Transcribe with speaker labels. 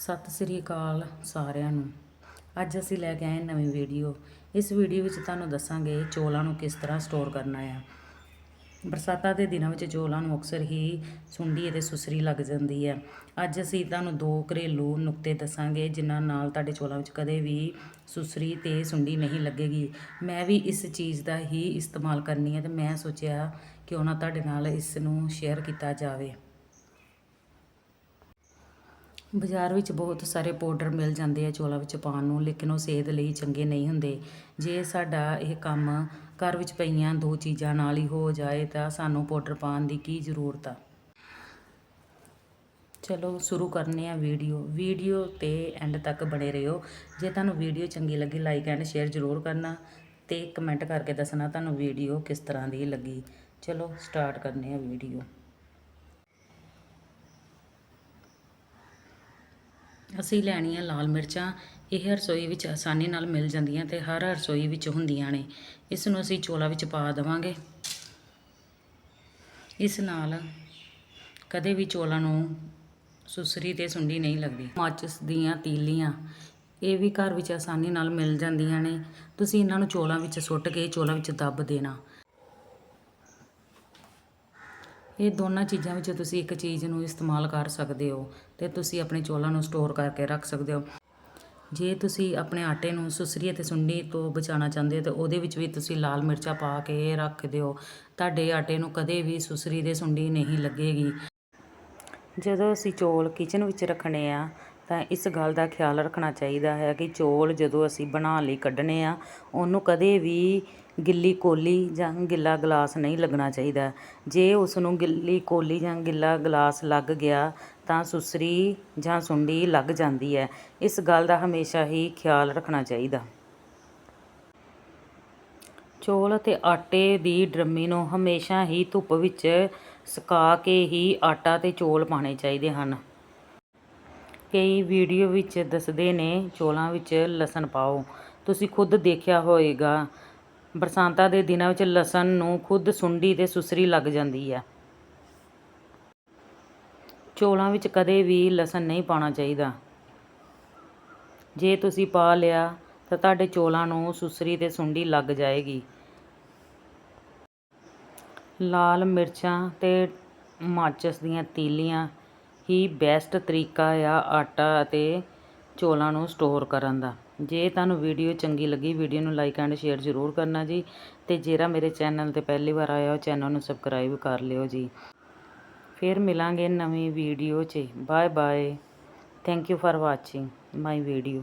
Speaker 1: ਸਤਿ ਸ੍ਰੀ ਅਕਾਲ ਸਾਰਿਆਂ ਨੂੰ। ਅੱਜ ਅਸੀਂ ਲੈ ਕੇ ਆਏ ਨਵੀਂ ਵੀਡੀਓ। ਇਸ ਵੀਡੀਓ ਵਿੱਚ ਤੁਹਾਨੂੰ ਦੱਸਾਂਗੇ ਚੋਲਾਂ ਨੂੰ ਕਿਸ ਤਰ੍ਹਾਂ ਸਟੋਰ ਕਰਨਾ ਹੈ ਬਰਸਾਤਾਂ ਦੇ ਦਿਨਾਂ ਵਿੱਚ ਚੋਲਾਂ ਨੂੰ ਅਕਸਰ ਹੀ ਸੁੰਡੀ ਅਤੇ ਸੁਸਰੀ ਲੱਗ ਜਾਂਦੀ ਹੈ। ਅੱਜ ਅਸੀਂ ਤੁਹਾਨੂੰ ਦੋ ਘਰੇਲੂ ਨੁਕਤੇ ਦੱਸਾਂਗੇ, ਜਿਨ੍ਹਾਂ ਨਾਲ ਤੁਹਾਡੇ ਚੋਲਾਂ ਵਿੱਚ ਕਦੇ ਵੀ ਸੁਸਰੀ ਤੇ ਸੁੰਡੀ ਨਹੀਂ ਲੱਗੇਗੀ। ਮੈਂ ਵੀ ਇਸ ਚੀਜ਼ ਦਾ ਹੀ ਇਸਤੇਮਾਲ ਕਰਨੀ ਹੈ ਤੇ ਮੈਂ ਸੋਚਿਆ ਕਿਉਂ ਨਾ ਤੁਹਾਡੇ ਨਾਲ ਇਸ ਨੂੰ ਸ਼ੇਅਰ ਕੀਤਾ ਜਾਵੇ। ਬਾਜ਼ਾਰ ਵਿੱਚ ਬਹੁਤ ਸਾਰੇ ਪਾਊਡਰ ਮਿਲ ਜਾਂਦੇ ਆ ਚੌਲਾਂ ਵਿੱਚ ਪਾਉਣ ਨੂੰ, ਲੇਕਿਨ ਉਹ ਸਿਹਤ ਲਈ ਚੰਗੇ ਨਹੀਂ ਹੁੰਦੇ। ਜੇ ਸਾਡਾ ਇਹ ਕੰਮ ਘਰ ਵਿੱਚ ਪਈਆਂ ਦੋ ਚੀਜ਼ਾਂ ਨਾਲ ਹੀ ਹੋ ਜਾਏ ਤਾਂ ਸਾਨੂੰ ਪਾਊਡਰ ਪਾਉਣ ਦੀ ਕੀ ਜ਼ਰੂਰਤ ਆ? ਚਲੋ ਸ਼ੁਰੂ ਕਰਨੇ ਆ ਵੀਡੀਓ। ਵੀਡੀਓ ਤੇ ਐਂਡ ਤੱਕ ਬਣੇ ਰਹੋ। ਜੇ ਤੁਹਾਨੂੰ ਵੀਡੀਓ ਚੰਗੀ ਲੱਗੀ ਲਾਈਕ ਐਂਡ ਸ਼ੇਅਰ ਜ਼ਰੂਰ ਕਰਨਾ ਤੇ ਕਮੈਂਟ ਕਰਕੇ ਦੱਸਣਾ ਤੁਹਾਨੂੰ ਵੀਡੀਓ ਕਿਸ ਤਰ੍ਹਾਂ ਦੀ ਲੱਗੀ। ਚਲੋ ਸਟਾਰਟ ਕਰਨੇ ਆ ਵੀਡੀਓ। ਅਸੀਂ ਲੈਣੀਆਂ ਲਾਲ ਮਿਰਚਾਂ, ਇਹ ਰਸੋਈ ਵਿੱਚ ਆਸਾਨੀ ਨਾਲ ਮਿਲ ਜਾਂਦੀਆਂ ਤੇ ਹਰ ਰਸੋਈ ਵਿੱਚ ਹੁੰਦੀਆਂ ਨੇ। ਇਸ ਨੂੰ ਅਸੀਂ ਚੋਲਾ ਵਿੱਚ ਪਾ ਦੇਵਾਂਗੇ। ਇਸ ਨਾਲ ਕਦੇ ਵੀ ਚੋਲਾਂ ਨੂੰ ਸੁਸਰੀ ਤੇ ਸੁੰਡੀ ਨਹੀਂ ਲੱਗਦੀ। ਮਾਚਿਸ ਦੀਆਂ ਤੀਲੀਆਂ, ਇਹ ਵੀ ਘਰ ਵਿੱਚ ਆਸਾਨੀ ਨਾਲ ਮਿਲ ਜਾਂਦੀਆਂ ਨੇ। ਤੁਸੀਂ ਇਹਨਾਂ ਨੂੰ ਚੋਲਾਂ ਵਿੱਚ ਸੁੱਟ ਕੇ ਚੋਲਾਂ ਵਿੱਚ ਦੱਬ ਦੇਣਾ। ਇਹ ਦੋਨਾਂ ਚੀਜ਼ਾਂ ਵਿੱਚੋਂ ਤੁਸੀਂ ਇੱਕ ਚੀਜ਼ ਨੂੰ ਇਸਤੇਮਾਲ ਕਰ ਸਕਦੇ ਹੋ ਤੇ ਤੁਸੀਂ ਆਪਣੇ ਚੌਲਾਂ ਨੂੰ ਸਟੋਰ ਕਰਕੇ ਰੱਖ ਸਕਦੇ ਹੋ। ਜੇ ਤੁਸੀਂ ਆਪਣੇ ਆਟੇ ਨੂੰ ਸੁਸਰੀ ਅਤੇ ਸੁੰਡੀ ਤੋਂ ਬਚਾਉਣਾ ਚਾਹੁੰਦੇ ਹੋ ਤਾਂ ਉਹਦੇ ਵਿੱਚ ਵੀ ਤੁਸੀਂ ਲਾਲ ਮਿਰਚਾਂ ਪਾ ਕੇ ਰੱਖ ਦਿਓ। ਤੁਹਾਡੇ ਆਟੇ ਨੂੰ ਕਦੇ ਵੀ ਸੁਸਰੀ ਦੇ ਸੁੰਡੀ ਨਹੀਂ ਲੱਗੇਗੀ। ਜਦੋਂ ਅਸੀਂ ਚੌਲ ਕਿਚਨ ਵਿੱਚ ਰੱਖਣੇ ਆ ਤਾਂ ਇਸ ਗੱਲ ਦਾ ਖਿਆਲ ਰੱਖਣਾ ਚਾਹੀਦਾ ਹੈ ਕਿ ਚੌਲ ਜਦੋਂ ਅਸੀਂ ਬਣਾ ਲਈ, ਕੱਢਣੇ ਆ, ਉਹਨੂੰ ਕਦੇ ਵੀ ਗਿੱਲੀ ਕੋਲੀ ਜਾਂ ਗਿੱਲਾ ਗਲਾਸ ਨਹੀਂ ਲੱਗਣਾ ਚਾਹੀਦਾ। ਜੇ ਉਸ ਨੂੰ ਗਿੱਲੀ ਕੋਲੀ ਜਾਂ ਗਿੱਲਾ ਗਲਾਸ ਲੱਗ ਗਿਆ ਤਾਂ ਸੁਸਰੀ ਜਾਂ ਸੁੰਡੀ ਲੱਗ ਜਾਂਦੀ ਹੈ। ਇਸ ਗੱਲ ਦਾ ਹਮੇਸ਼ਾ ਹੀ ਖਿਆਲ ਰੱਖਣਾ ਚਾਹੀਦਾ। ਚੌਲ ਅਤੇ ਆਟੇ ਦੀ ਡਰਮੀ ਨੂੰ ਹਮੇਸ਼ਾ ਹੀ ਧੁੱਪ ਵਿੱਚ ਸੁਕਾ ਕੇ ਹੀ ਆਟਾ ਤੇ ਚੌਲ ਪਾਣੇ ਚਾਹੀਦੇ ਹਨ। ਕਈ ਵੀਡੀਓ ਵਿੱਚ ਦੱਸਦੇ ਨੇ, ਚੌਲਾਂ ਵਿੱਚ ਲਸਣ ਪਾਓ। ਤੁਸੀਂ ਖੁਦ ਦੇਖਿਆ ਹੋਵੇਗਾ ਬਰਸਾਤਾਂ ਦੇ ਦਿਨਾਂ ਵਿੱਚ ਲਸਣ ਨੂੰ ਖੁਦ ਸੁੰਡੀ ਤੇ ਸੁਸਰੀ ਲੱਗ ਜਾਂਦੀ ਹੈ ਚੌਲਾਂ ਵਿੱਚ ਕਦੇ ਵੀ ਲਸਣ ਨਹੀਂ ਪਾਉਣਾ ਚਾਹੀਦਾ। ਜੇ ਤੁਸੀਂ ਪਾ ਲਿਆ, ਤਾਂ ਤੁਹਾਡੇ ਚੌਲਾਂ ਨੂੰ ਸੁਸਰੀ ਤੇ ਸੁੰਡੀ ਲੱਗ ਜਾਏਗੀ। ਲਾਲ ਮਿਰਚਾਂ ਤੇ ਮਾਚਸ ਦੀਆਂ ਤੀਲੀਆਂ ਹੀ ਬੈਸਟ ਤਰੀਕਾ ਆ ਆਟਾ ਅਤੇ ਚੌਲਾਂ ਨੂੰ ਸਟੋਰ ਕਰਨ ਦਾ। ਜੇ ਤੁਹਾਨੂੰ ਵੀਡੀਓ ਚੰਗੀ ਲੱਗੀ ਵੀਡੀਓ ਨੂੰ ਲਾਈਕ ਐਂਡ ਸ਼ੇਅਰ ਜ਼ਰੂਰ ਕਰਨਾ ਜੀ। ਤੇ ਜਿਹੜਾ ਮੇਰੇ ਚੈਨਲ ਤੇ ਪਹਿਲੀ ਵਾਰ ਆਇਆ ਹੋ ਚੈਨਲ ਨੂੰ ਸਬਸਕ੍ਰਾਈਬ ਕਰ ਲਿਓ ਜੀ। ਫਿਰ ਮਿਲਾਂਗੇ ਨਵੀਂ ਵੀਡੀਓ 'ਚ। Bye bye thank you for watching my video